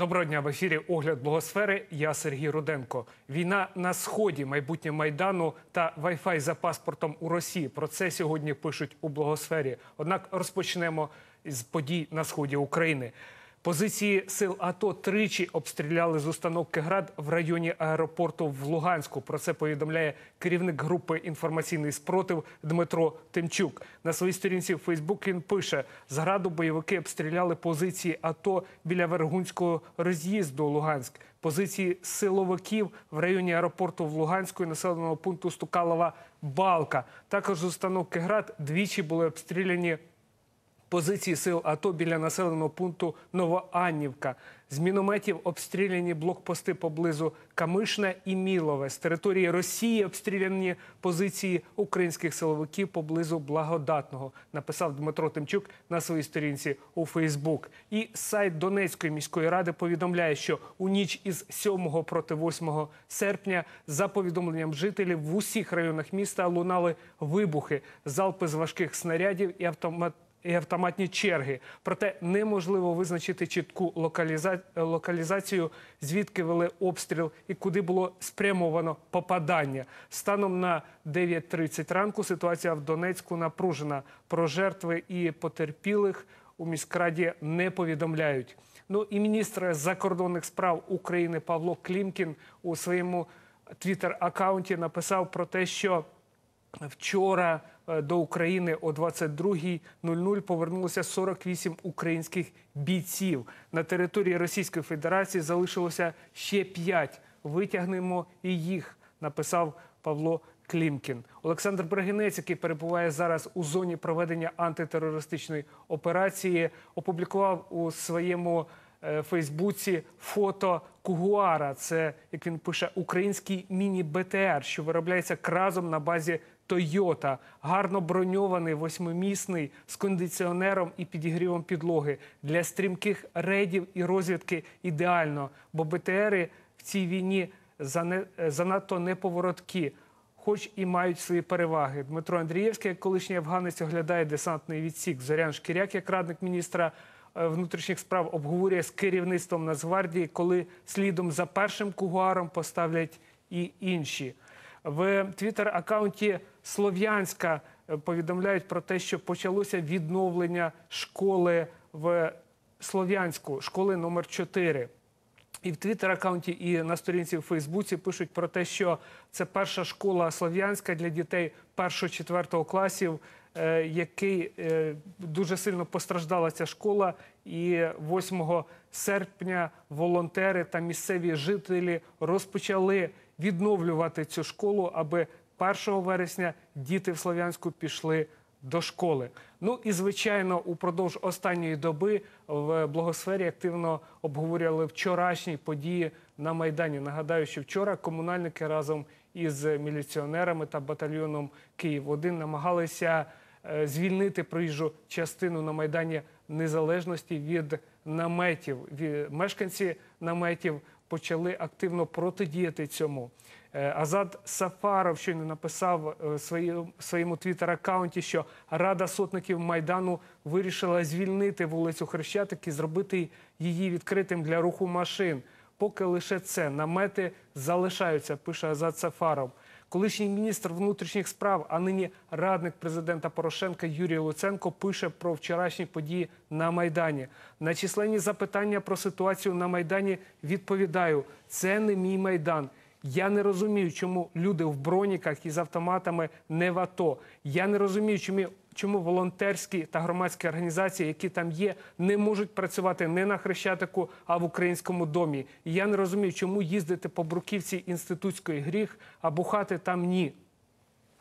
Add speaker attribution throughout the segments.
Speaker 1: Доброго дня в ефірі Огляд Благосфери. Я Сергій Руденко. Війна на сході, майбутнє майдану та Wi-Fi за паспортом у Росії. Про це сьогодні пишуть у благосфері. Однак розпочнемо з подій на сході України. Позиції сил АТО тричі обстріляли з установки ГРАД в районі аеропорту в Луганську. Про це повідомляє керівник групи інформаційний спротив Дмитро Тимчук. На своїй сторінці в Фейсбук він пише: з граду бойовики обстріляли позиції АТО біля Вергунського роз'їзду Луганськ. Позиції силовиків в районі аеропорту в Луганську і населеного пункту Стукалова Балка. Також з установки ГРАД двічі були обстріляні позиції сил АТО біля населеного пункту Новоаннівка. З мінометів обстріляні блокпости поблизу Камишне і Мілове. З території Росії обстріляні позиції українських силовиків поблизу Благодатного. Написав Дмитро Тимчук на своїй сторінці у Фейсбук. І сайт Донецької міської ради повідомляє, що у ніч із 7 проти 8 серпня, за повідомленням жителів, в усіх районах міста лунали вибухи, залпи з важких снарядів і автомат і автоматні черги. Проте неможливо визначити чітку локаліза... локалізацію, звідки вели обстріл і куди було спрямовано попадання. Станом на 9.30 ранку ситуація в Донецьку напружена. Про жертви і потерпілих у міськраді не повідомляють. Ну і міністр закордонних справ України Павло Клімкін у своєму твіттер-аккаунті написав про те, що Вчора е, до України о 22.00 повернулося 48 українських бійців. На території Російської Федерації залишилося ще 5. Витягнемо і їх, написав Павло Клімкін. Олександр Брагінець, який перебуває зараз у зоні проведення антитерористичної операції, опублікував у своєму е, Фейсбуці фото Кугуара. Це як він пише, український міні-БТР, що виробляється кразом на базі Тойота, гарно броньований, восьмимісний з кондиціонером і підігрівом підлоги для стрімких рейдів і розвідки ідеально, бо БТРи в цій війні занадто неповороткі. Хоч і мають свої переваги. Дмитро Андрієвський, як колишній афганець, оглядає десантний відсік. Зорян Шкіряк, як радник міністра е, внутрішніх справ, обговорює з керівництвом Нацгвардії, коли слідом за першим кугуаром поставлять і інші. В твіттер-аккаунті Слов'янська е, повідомляють про те, що почалося відновлення школи в Слов'янську, школи номер 4 і в твіттер-аккаунті, і на сторінці в Фейсбуці пишуть про те, що це перша школа слов'янська для дітей 1-4 класів, е, який е, дуже сильно постраждала ця школа. І 8 серпня волонтери та місцеві жителі розпочали відновлювати цю школу, аби 1 вересня діти в Слов'янську пішли до школи. Ну і звичайно, упродовж останньої доби в благосфері активно обговорювали вчорашні події на майдані. Нагадаю, що вчора комунальники разом із міліціонерами та батальйоном Київ 1 намагалися е, звільнити проїжджу частину на майдані незалежності від наметів. Мешканці наметів почали активно протидіяти цьому. Е, Азад Сафаров щойно написав в е, своєму твіттер-аккаунті, що Рада сотників Майдану вирішила звільнити вулицю Хрещатик і зробити її відкритим для руху машин. Поки лише це намети залишаються, пише Азад Сафаров. Колишній міністр внутрішніх справ, а нині радник президента Порошенка Юрій Луценко пише про вчорашні події на Майдані. На численні запитання про ситуацію на Майдані відповідаю: це не мій майдан. Я не розумію, чому люди в броніках із автоматами не в АТО. Я не розумію, чому чому волонтерські та громадські організації, які там є, не можуть працювати не на Хрещатику, а в українському домі. І я не розумію, чому їздити по бруківці інститутської гріх, а бухати там ні.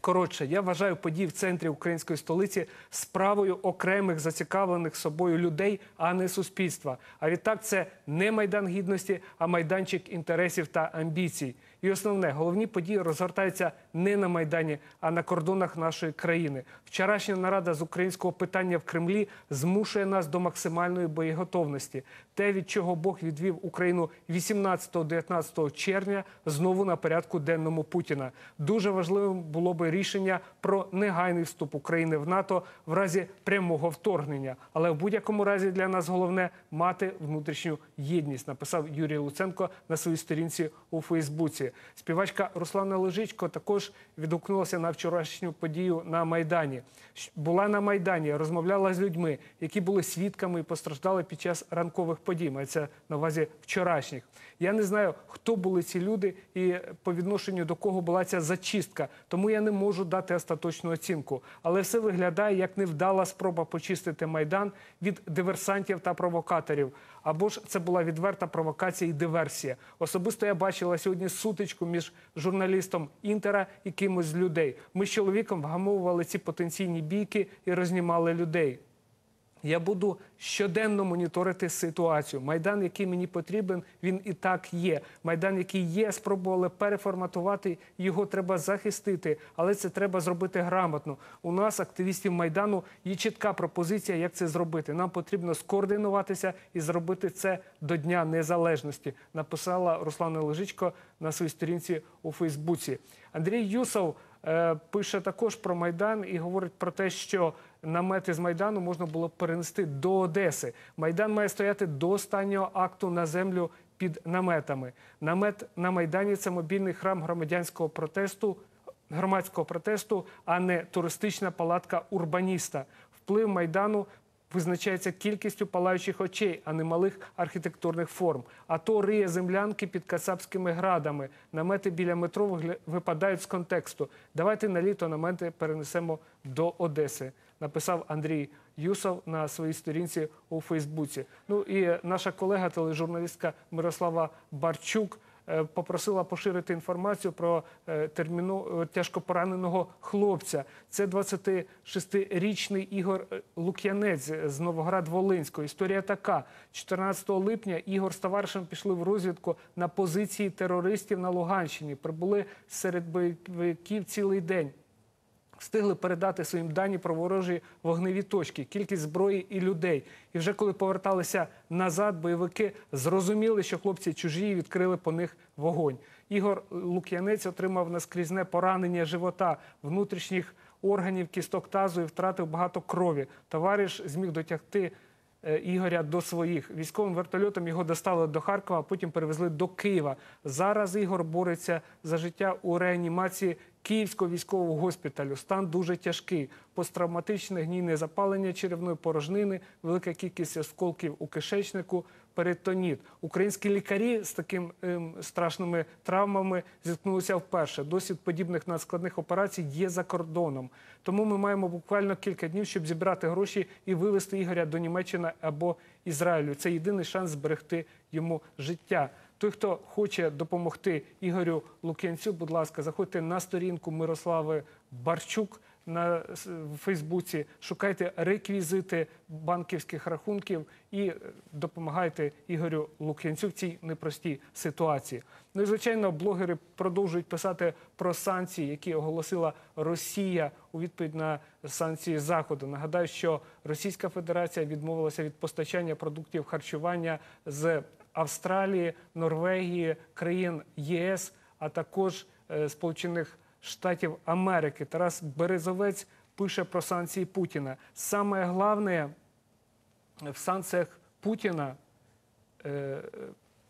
Speaker 1: Коротше, я вважаю події в центрі української столиці справою окремих зацікавлених собою людей, а не суспільства. А відтак це не майдан гідності, а майданчик інтересів та амбіцій. І основне, головні події розгортаються не на майдані, а на кордонах нашої країни. Вчорашня нарада з українського питання в Кремлі змушує нас до максимальної боєготовності. Те, від чого Бог відвів Україну 18-19 червня, знову на порядку денному Путіна. Дуже важливим було би рішення про негайний вступ України в НАТО в разі прямого вторгнення. Але в будь-якому разі для нас головне мати внутрішню єдність, написав Юрій Луценко на своїй сторінці у Фейсбуці. Співачка Руслана Лежичко також відгукнулася на вчорашню подію на Майдані. Була на Майдані, розмовляла з людьми, які були свідками і постраждали під час ранкових подій. Мається на увазі вчорашніх. Я не знаю, хто були ці люди і по відношенню до кого була ця зачистка, тому я не можу дати остаточну оцінку. Але все виглядає як невдала спроба почистити майдан від диверсантів та провокаторів. Або ж це була відверта провокація і диверсія. Особисто я бачила сьогодні сутичку між журналістом Інтера і кимось з людей. Ми з чоловіком вгамовували ці потенційні бійки і рознімали людей. Я буду щоденно моніторити ситуацію. Майдан, який мені потрібен, він і так є. Майдан, який є, спробували переформатувати. Його треба захистити, але це треба зробити грамотно. У нас, активістів майдану, є чітка пропозиція, як це зробити. Нам потрібно скоординуватися і зробити це до Дня Незалежності. Написала Руслана Лежичко на своїй сторінці у Фейсбуці. Андрій Юсов е, пише також про майдан і говорить про те, що намети з майдану можна було перенести до Одеси. Майдан має стояти до останнього акту на землю під наметами. Намет на майдані це мобільний храм громадянського протесту. Громадського протесту, а не туристична палатка урбаніста. Вплив майдану визначається кількістю палаючих очей, а не малих архітектурних форм. А то риє землянки під кацапськими градами. Намети біля метро випадають з контексту. Давайте на літо намети перенесемо до Одеси. Написав Андрій Юсов на своїй сторінці у Фейсбуці. Ну і наша колега, тележурналістка Мирослава Барчук. е, Попросила поширити інформацію про е, терміну е, тяжкопораненого хлопця. Це 26-річний Ігор Лук'янець з Новоград-Волинського. Історія така: 14 липня Ігор з товаришем пішли в розвідку на позиції терористів на Луганщині. Прибули серед бойовиків цілий день. Встигли передати своїм дані про ворожі вогневі точки, кількість зброї і людей. І вже коли поверталися назад, бойовики зрозуміли, що хлопці чужі і відкрили по них вогонь. Ігор Лук'янець отримав наскрізне поранення живота, внутрішніх органів, кісток тазу і втратив багато крові. Товариш зміг дотягти е, Ігоря до своїх. Військовим вертольотом його достали до Харкова, а потім перевезли до Києва. Зараз Ігор бореться за життя у реанімації Київського військового госпіталю. Стан дуже тяжкий. Посттравматичне гнійне запалення черевної порожнини, велика кількість осколків у кишечнику, перитоніт. Українські лікарі з такими ем, страшними травмами зіткнулися вперше. Досвід подібних надскладних операцій є за кордоном. Тому ми маємо буквально кілька днів, щоб зібрати гроші і вивезти Ігоря до Німеччини або Ізраїлю. Це єдиний шанс зберегти йому життя. Той, хто хоче допомогти Ігорю Лук'янцю, будь ласка, заходьте на сторінку Мирослави Барчук на Фейсбуці, шукайте реквізити банківських рахунків і е, допомагайте Ігорю Лук'янцю в цій непростій ситуації. Ну і звичайно, блогери продовжують писати про санкції, які оголосила Росія у відповідь на санкції Заходу. Нагадаю, що Російська Федерація відмовилася від постачання продуктів харчування з Австралії, Норвегії, країн ЄС, а також е, Сполучених Штатів Америки. Тарас Березовець пише про санкції Путіна. Саме головне в санкціях Путина э,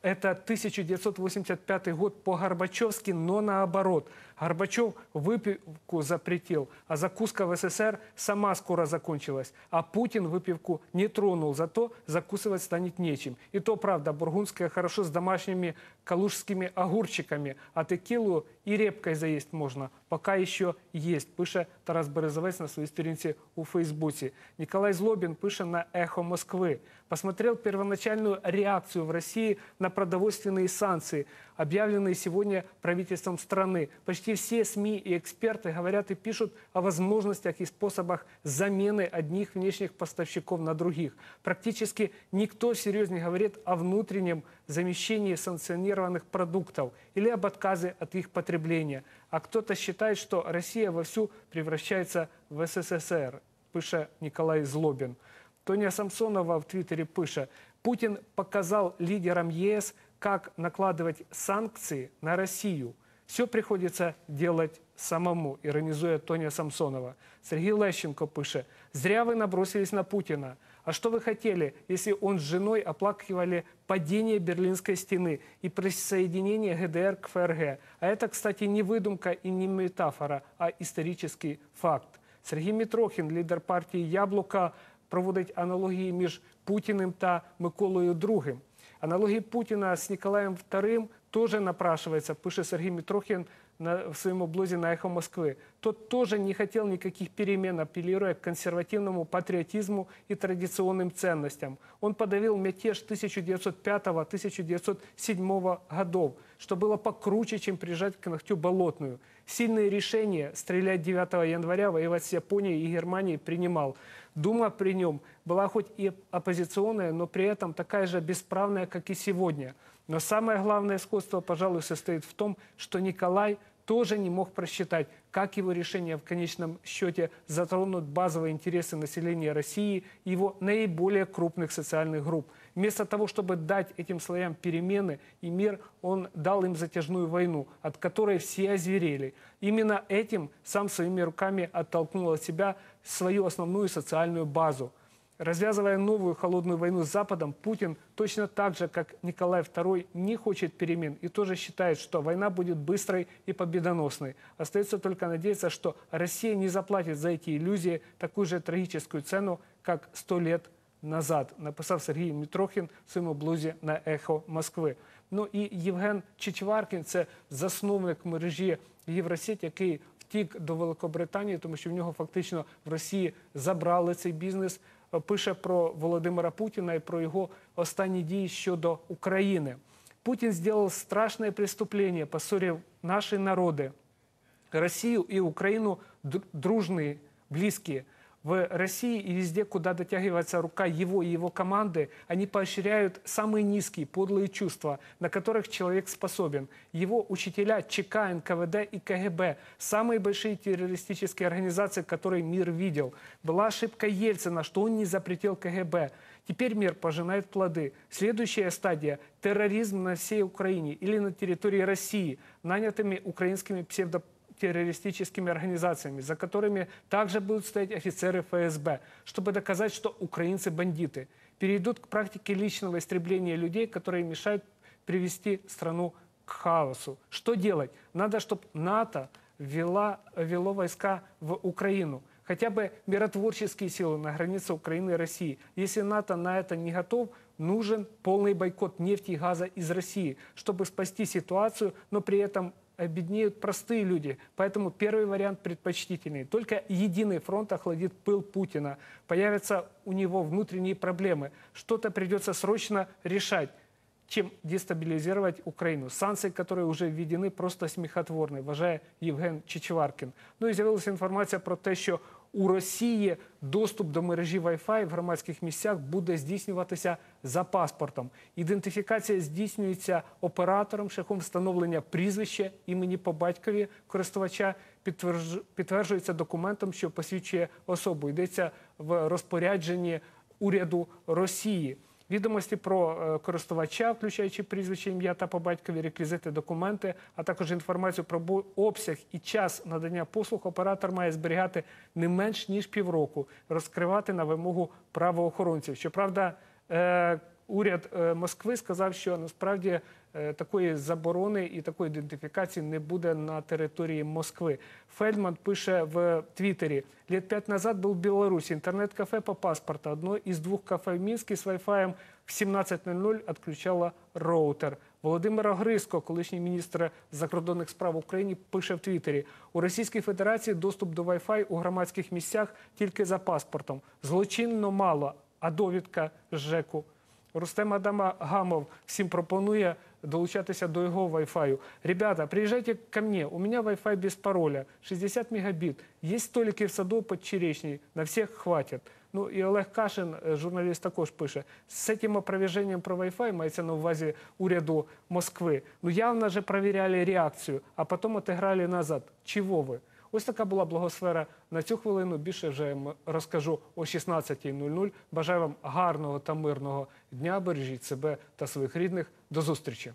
Speaker 1: это 1985 год по-горбачевски, но наоборот. Горбачев выпивку запретил, а закуска в СССР сама скоро закончилась. А Путин выпивку не тронул, зато закусывать станет нечем. И то, правда, бургундская хорошо с домашними калужскими огурчиками, а текилу и репкой заесть можно. Пока еще есть, пише Тарас Березовець на своїй сторінці у Фейсбуці. Николай Злобин пише на «Эхо Москвы». Посмотрел первоначальную реакцию в России на продовольственные санкции. объявленные сегодня правительством страны. Почти все СМИ и эксперты говорят и пишут о возможностях и способах замены одних внешних поставщиков на других. Практически никто всерьез не говорит о внутреннем замещении санкционированных продуктов или об отказе от их потребления. А кто-то считает, что Россия вовсю превращается в СССР, пише Николай Злобин. Тоня Самсонова в Твиттере пише, Путин показал лидерам ЕС, как накладывать санкции на Россию. Все приходится делать самому, иронизуя Тоня Самсонова. Сергей Лещенко пише, зря вы набросились на Путина. А что вы хотели, если он с женой оплакивали падение Берлинской стены и присоединение ГДР к ФРГ? А это, кстати, не выдумка и не метафора, а исторический факт. Сергій Мітрохін, лідер партії Яблука, проводить аналогії між Путіним та Миколою II. Аналогии Путина с Николаем II тоже напрашивается, пишет Сергей Митрохин на, в своем блоге на «Эхо Москвы». Тот тоже не хотел никаких перемен, апеллируя к консервативному патриотизму и традиционным ценностям. Он подавил мятеж 1905-1907 годов, что было покруче, чем прижать к ногтю болотную. Сильные решения стрелять 9 января, воевать с Японией и Германией принимал. Дума при нем была хоть и оппозиционная, но при этом такая же бесправная, как и сегодня. Но самое главное сходство, пожалуй, состоит в том, что Николай тоже не мог просчитать, как его решения в конечном счете затронут базовые интересы населения России и его наиболее крупных социальных групп. Вместо того, чтобы дать этим слоям перемены и мир, он дал им затяжную войну, от которой все озверели. Именно этим сам своими руками оттолкнул от себя свою основную социальную базу – Развязывая новую холодную войну с Западом, Путин точно так же, как Николай II, не хочет перемен и тоже считает, что война будет быстрой и победоносной. Остается только надеяться, что Россия не заплатит за эти иллюзии такую же трагическую цену, как сто лет назад, написав Сергій Мітрохін в своєму блузі на Ехо Москви. Ну і Євген Чичваркін, це засновник мережі Євросеть, який втік до Великобританії, тому що в нього фактично в Росії забрали цей бізнес пише про Володимира Путіна і про його останні дії щодо України. Путін зробив страшне преступлення, поссорив наші народи, Росію і Україну дружні, близкие. В России и везде, куда дотягивается рука его и его команды, они поощряют самые низкие, подлые чувства, на которых человек способен. Его учителя ЧК, НКВД и КГБ – самые большие террористические организации, которые мир видел. Была ошибка Ельцина, что он не запретил КГБ. Теперь мир пожинает плоды. Следующая стадия – терроризм на всей Украине или на территории России, нанятыми украинскими псевдополитиками террористическими организациями, за которыми также будут стоять офицеры ФСБ, чтобы доказать, что украинцы бандиты. Перейдут к практике личного истребления людей, которые мешают привести страну к хаосу. Что делать? Надо, чтобы НАТО ввела, вело войска в Украину. Хотя бы миротворческие силы на границе Украины и России. Если НАТО на это не готов, нужен полный бойкот нефти и газа из России, чтобы спасти ситуацию, но при этом обеднеют простые люди. Поэтому первый вариант предпочтительный. Только единый фронт охладит пыл Путина. Появятся у него внутренние проблемы. Что-то придется срочно решать чем дестабилизировать Украину. Санкции, которые уже введены, просто сміхотворні, вважає Євген Чичваркін. Ну і з'явилася інформація про те, що у Росії доступ до мережі Wi-Fi в громадських місцях буде здійснюватися за паспортом. Ідентифікація здійснюється оператором шляхом встановлення прізвища імені по батькові користувача, підтверджується документом, що посвідчує особу. Йдеться в розпорядженні уряду Росії. Відомості про е, користувача, включаючи прізвище, ім'я та по батькові реквізити, документи, а також інформацію про обсяг і час надання послуг, оператор має зберігати не менш ніж півроку, розкривати на вимогу правоохоронців. Щоправда, е, уряд е, Москви сказав, що насправді Е, такої заборони і такої ідентифікації не буде на території Москви. Фельдман пише в Твиттере. Лет пять назад был в Беларуси интернет-кафе по паспорту. Одно из двух кафе в Минске с Wi-Fi в 17.00 отключало роутер. Володимира Гриско, колишній міністр закордонних справ України, пише в Твіттері. У Російській Федерації доступ до Wi-Fi у громадських місцях тільки за паспортом. Злочинно мало, а довідка ЖЕКу Рустем Адама Гамов всім пропонує долучатися до його Wi-Fi. Ребята, приезжайте ко мне, у меня Wi-Fi без пароля, 60 мегабит. Есть столики в саду под Черечней, на всех хватит. Ну і Олег Кашин, е, журналіст, також пише, з цим опроверженням про Wi-Fi мається на увазі уряду Москви. Ну явно же проверяли реакцію, а потім отиграли назад. Чого ви? Ось така була благосфера на цю хвилину. Більше вже я розкажу о 16.00. Бажаю вам гарного та мирного дня. Бережіть себе та своїх рідних. До зустрічі.